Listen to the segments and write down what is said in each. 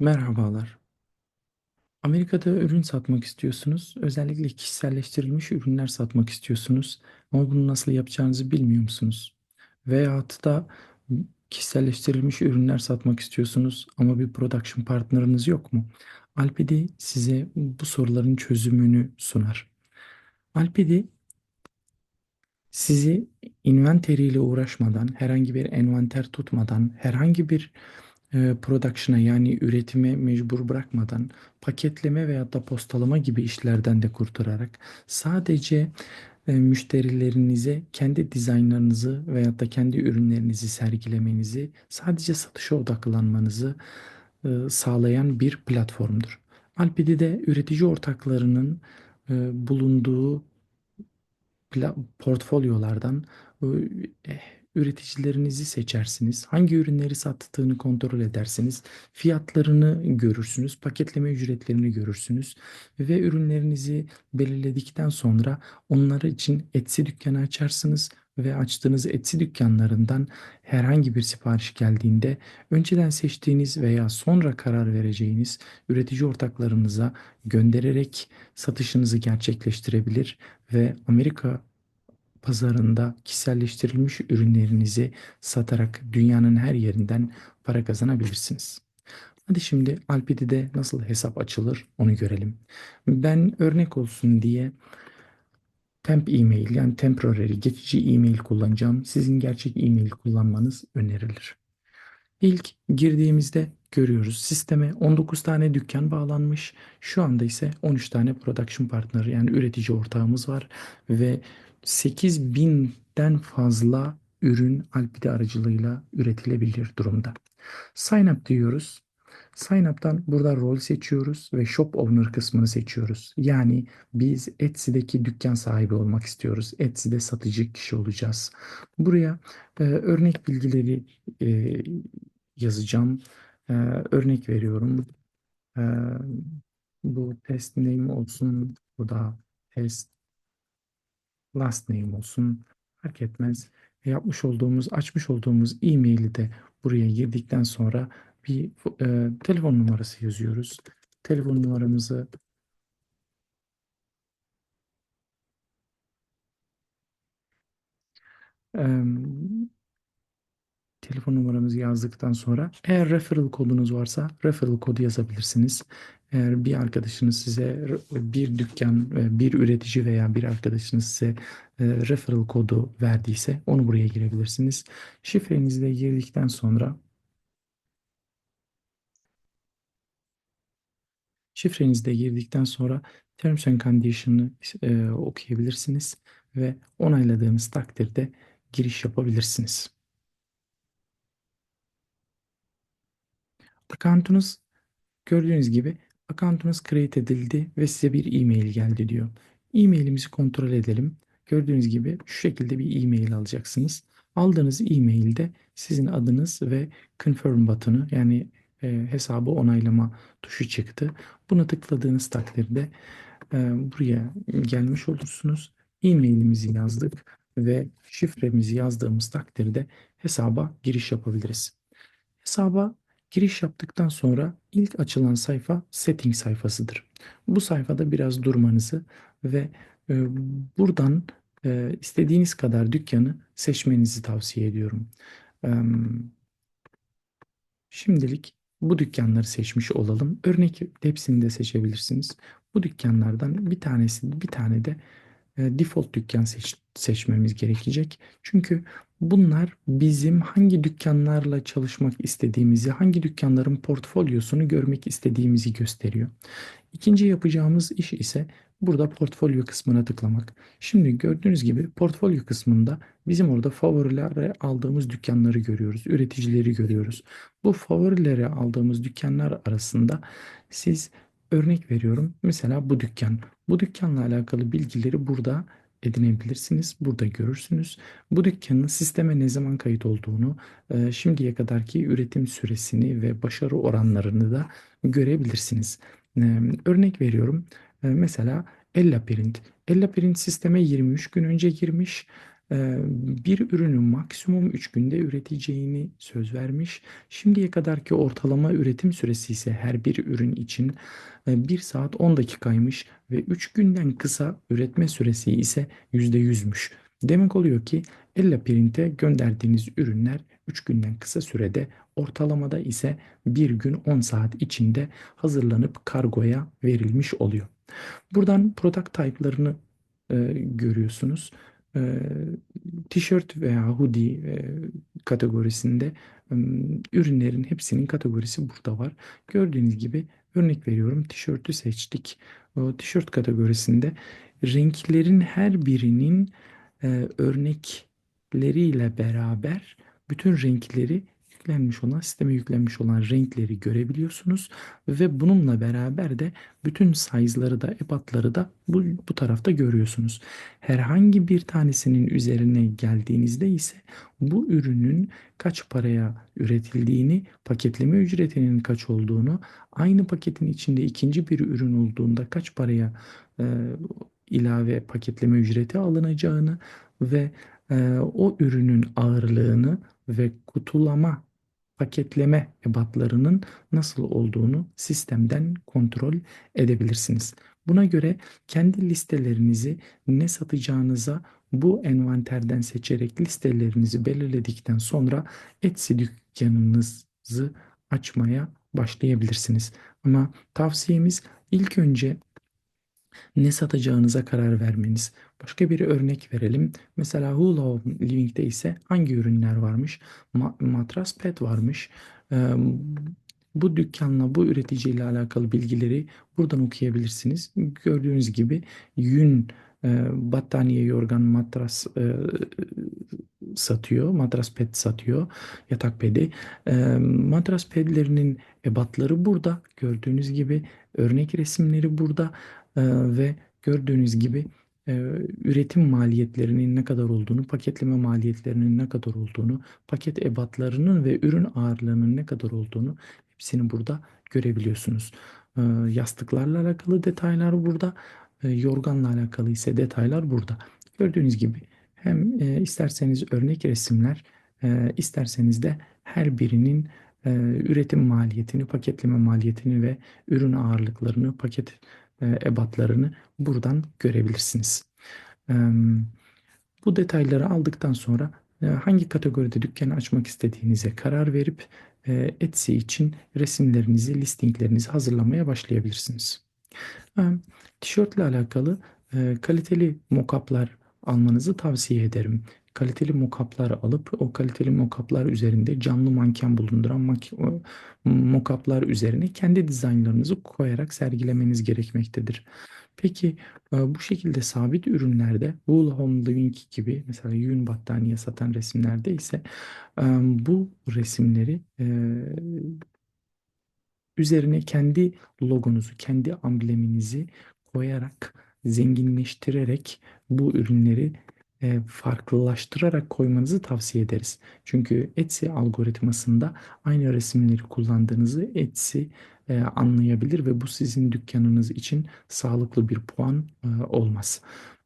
Merhabalar. Amerika'da ürün satmak istiyorsunuz. Özellikle kişiselleştirilmiş ürünler satmak istiyorsunuz. Ama bunu nasıl yapacağınızı bilmiyor musunuz? Veyahut da kişiselleştirilmiş ürünler satmak istiyorsunuz ama bir production partnerınız yok mu? Alpidi size bu soruların çözümünü sunar. Alpidi sizi inventory ile uğraşmadan, herhangi bir envanter tutmadan, herhangi bir e, production'a yani üretime mecbur bırakmadan paketleme veya da postalama gibi işlerden de kurtararak sadece e, müşterilerinize kendi dizaynlarınızı veya da kendi ürünlerinizi sergilemenizi, sadece satışa odaklanmanızı e, sağlayan bir platformdur. Alpidi'de üretici ortaklarının e, bulunduğu portfolyolardan üreticilerinizi seçersiniz. Hangi ürünleri sattığını kontrol edersiniz. Fiyatlarını görürsünüz. Paketleme ücretlerini görürsünüz. Ve ürünlerinizi belirledikten sonra onları için Etsy dükkanı açarsınız ve açtığınız Etsy dükkanlarından herhangi bir sipariş geldiğinde önceden seçtiğiniz veya sonra karar vereceğiniz üretici ortaklarınıza göndererek satışınızı gerçekleştirebilir ve Amerika pazarında kişiselleştirilmiş ürünlerinizi satarak dünyanın her yerinden para kazanabilirsiniz. Hadi şimdi Alpidi'de nasıl hesap açılır onu görelim. Ben örnek olsun diye temp e-mail yani temporary geçici e-mail kullanacağım. Sizin gerçek e-mail kullanmanız önerilir. İlk girdiğimizde görüyoruz. Sisteme 19 tane dükkan bağlanmış. Şu anda ise 13 tane production partner yani üretici ortağımız var ve 8000'den fazla ürün Alpide aracılığıyla üretilebilir durumda. Sign up diyoruz. Sign up'tan burada rol seçiyoruz ve shop owner kısmını seçiyoruz. Yani biz Etsy'deki dükkan sahibi olmak istiyoruz. Etsy'de satıcı kişi olacağız. Buraya e, örnek bilgileri e, yazacağım. E, örnek veriyorum. E, bu test name olsun. Bu da test last name olsun. Fark etmez. Yapmış olduğumuz, açmış olduğumuz e-maili de buraya girdikten sonra bir e, telefon numarası yazıyoruz. Telefon numaramızı e, telefon numaramızı yazdıktan sonra eğer referral kodunuz varsa referral kodu yazabilirsiniz. Eğer bir arkadaşınız size bir dükkan, bir üretici veya bir arkadaşınız size e, referral kodu verdiyse onu buraya girebilirsiniz. Şifrenizi de girdikten sonra şifrenizi de girdikten sonra Terms and Condition'ı e, okuyabilirsiniz ve onayladığınız takdirde giriş yapabilirsiniz. Accountunuz gördüğünüz gibi accountunuz create edildi ve size bir e-mail geldi diyor. E-mailimizi kontrol edelim. Gördüğünüz gibi şu şekilde bir e-mail alacaksınız. Aldığınız e-mailde sizin adınız ve confirm butonu yani e, hesabı onaylama tuşu çıktı. Buna tıkladığınız takdirde e, buraya gelmiş olursunuz. E-mailimizi yazdık ve şifremizi yazdığımız takdirde hesaba giriş yapabiliriz. Hesaba Giriş yaptıktan sonra ilk açılan sayfa setting sayfasıdır. Bu sayfada biraz durmanızı ve e, buradan e, istediğiniz kadar dükkanı seçmenizi tavsiye ediyorum. Şimdilik bu dükkanları seçmiş olalım. Örnek hepsini de seçebilirsiniz. Bu dükkanlardan bir tanesi, bir tane de e, default dükkan seç, seçmemiz gerekecek. Çünkü bunlar bizim hangi dükkanlarla çalışmak istediğimizi, hangi dükkanların portfolyosunu görmek istediğimizi gösteriyor. İkinci yapacağımız iş ise burada portfolyo kısmına tıklamak. Şimdi gördüğünüz gibi portfolyo kısmında bizim orada favorilere aldığımız dükkanları görüyoruz, üreticileri görüyoruz. Bu favorilere aldığımız dükkanlar arasında siz örnek veriyorum. Mesela bu dükkan. Bu dükkanla alakalı bilgileri burada edinebilirsiniz. Burada görürsünüz. Bu dükkanın sisteme ne zaman kayıt olduğunu, şimdiye kadarki üretim süresini ve başarı oranlarını da görebilirsiniz. Örnek veriyorum. Mesela Ella Print. Ella Print sisteme 23 gün önce girmiş. E, bir ürünü maksimum 3 günde üreteceğini söz vermiş. Şimdiye kadarki ortalama üretim süresi ise her bir ürün için e, 1 saat 10 dakikaymış ve 3 günden kısa üretme süresi ise %100'müş. Demek oluyor ki Elle Print'e gönderdiğiniz ürünler 3 günden kısa sürede ortalamada ise 1 gün 10 saat içinde hazırlanıp kargoya verilmiş oluyor. Buradan product type'larını e, görüyorsunuz. E, tişört veya hoodie e, kategorisinde e, ürünlerin hepsinin kategorisi burada var. Gördüğünüz gibi örnek veriyorum tişörtü seçtik. O tişört kategorisinde renklerin her birinin e, örnekleriyle beraber bütün renkleri yüklenmiş olan, sisteme yüklenmiş olan renkleri görebiliyorsunuz. Ve bununla beraber de bütün size'ları da, ebatları da bu, bu tarafta görüyorsunuz. Herhangi bir tanesinin üzerine geldiğinizde ise bu ürünün kaç paraya üretildiğini, paketleme ücretinin kaç olduğunu, aynı paketin içinde ikinci bir ürün olduğunda kaç paraya e, ilave paketleme ücreti alınacağını ve e, o ürünün ağırlığını ve kutulama paketleme ebatlarının nasıl olduğunu sistemden kontrol edebilirsiniz. Buna göre kendi listelerinizi ne satacağınıza bu envanterden seçerek listelerinizi belirledikten sonra Etsy dükkanınızı açmaya başlayabilirsiniz. Ama tavsiyemiz ilk önce ne satacağınıza karar vermeniz. Başka bir örnek verelim. Mesela Hula Living'de ise hangi ürünler varmış? Ma matras pet varmış. Ee, bu dükkanla, bu üreticiyle alakalı bilgileri buradan okuyabilirsiniz. Gördüğünüz gibi yün, e, battaniye, yorgan, matras e, satıyor. Matras ped satıyor. Yatak pedi. E, matras pedlerinin ebatları burada. Gördüğünüz gibi örnek resimleri burada. E, ve gördüğünüz gibi e, üretim maliyetlerinin ne kadar olduğunu, paketleme maliyetlerinin ne kadar olduğunu, paket ebatlarının ve ürün ağırlığının ne kadar olduğunu hepsini burada görebiliyorsunuz. E, yastıklarla alakalı detaylar burada. E, yorganla alakalı ise detaylar burada. Gördüğünüz gibi hem e, isterseniz örnek resimler, isterseniz de her birinin üretim maliyetini, paketleme maliyetini ve ürün ağırlıklarını, paket ebatlarını buradan görebilirsiniz. E, bu detayları aldıktan sonra e, hangi kategoride dükkanı açmak istediğinize karar verip e, Etsy için resimlerinizi, listinglerinizi hazırlamaya başlayabilirsiniz. E, tişörtle alakalı e, kaliteli mockup'lar almanızı tavsiye ederim. Kaliteli mockup'lar alıp o kaliteli mockup'lar üzerinde canlı manken bulunduran mockup'lar üzerine kendi dizaynlarınızı koyarak sergilemeniz gerekmektedir. Peki e, bu şekilde sabit ürünlerde Wool Home Living gibi mesela yün battaniye satan resimlerde ise e, bu resimleri e, üzerine kendi logonuzu, kendi ambleminizi koyarak zenginleştirerek bu ürünleri e, farklılaştırarak koymanızı tavsiye ederiz. Çünkü Etsy algoritmasında aynı resimleri kullandığınızı Etsy e, anlayabilir ve bu sizin dükkanınız için sağlıklı bir puan e, olmaz.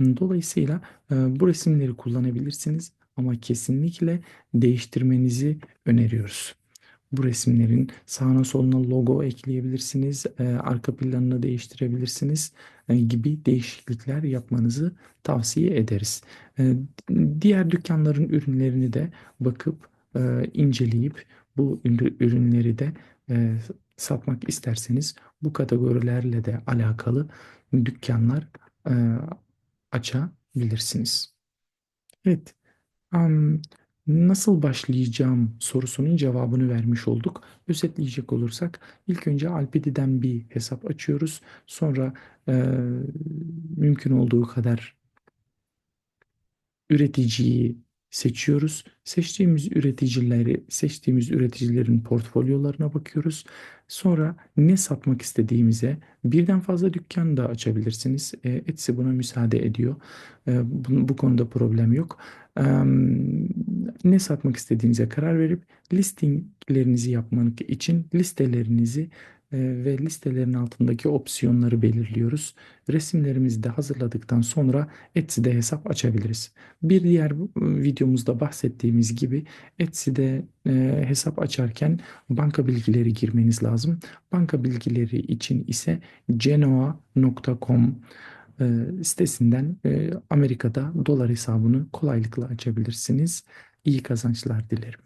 Dolayısıyla e, bu resimleri kullanabilirsiniz ama kesinlikle değiştirmenizi öneriyoruz. Bu resimlerin sağına soluna logo ekleyebilirsiniz, e, arka planını değiştirebilirsiniz gibi değişiklikler yapmanızı tavsiye ederiz. E, diğer dükkanların ürünlerini de bakıp e, inceleyip bu ürünleri de e, satmak isterseniz bu kategorilerle de alakalı dükkanlar e, açabilirsiniz. Evet. Nasıl başlayacağım sorusunun cevabını vermiş olduk. Özetleyecek olursak ilk önce Alpedi'den bir hesap açıyoruz. Sonra e, mümkün olduğu kadar üreticiyi seçiyoruz. Seçtiğimiz üreticileri, seçtiğimiz üreticilerin portfolyolarına bakıyoruz. Sonra ne satmak istediğimize birden fazla dükkan da açabilirsiniz. Etsy buna müsaade ediyor. Bu konuda problem yok. Ne satmak istediğinize karar verip listinglerinizi yapmak için listelerinizi e, ve listelerin altındaki opsiyonları belirliyoruz. Resimlerimizi de hazırladıktan sonra Etsy'de hesap açabiliriz. Bir diğer e, videomuzda bahsettiğimiz gibi Etsy'de e, hesap açarken banka bilgileri girmeniz lazım. Banka bilgileri için ise genoa.com sitesinden Amerika'da dolar hesabını kolaylıkla açabilirsiniz. İyi kazançlar dilerim.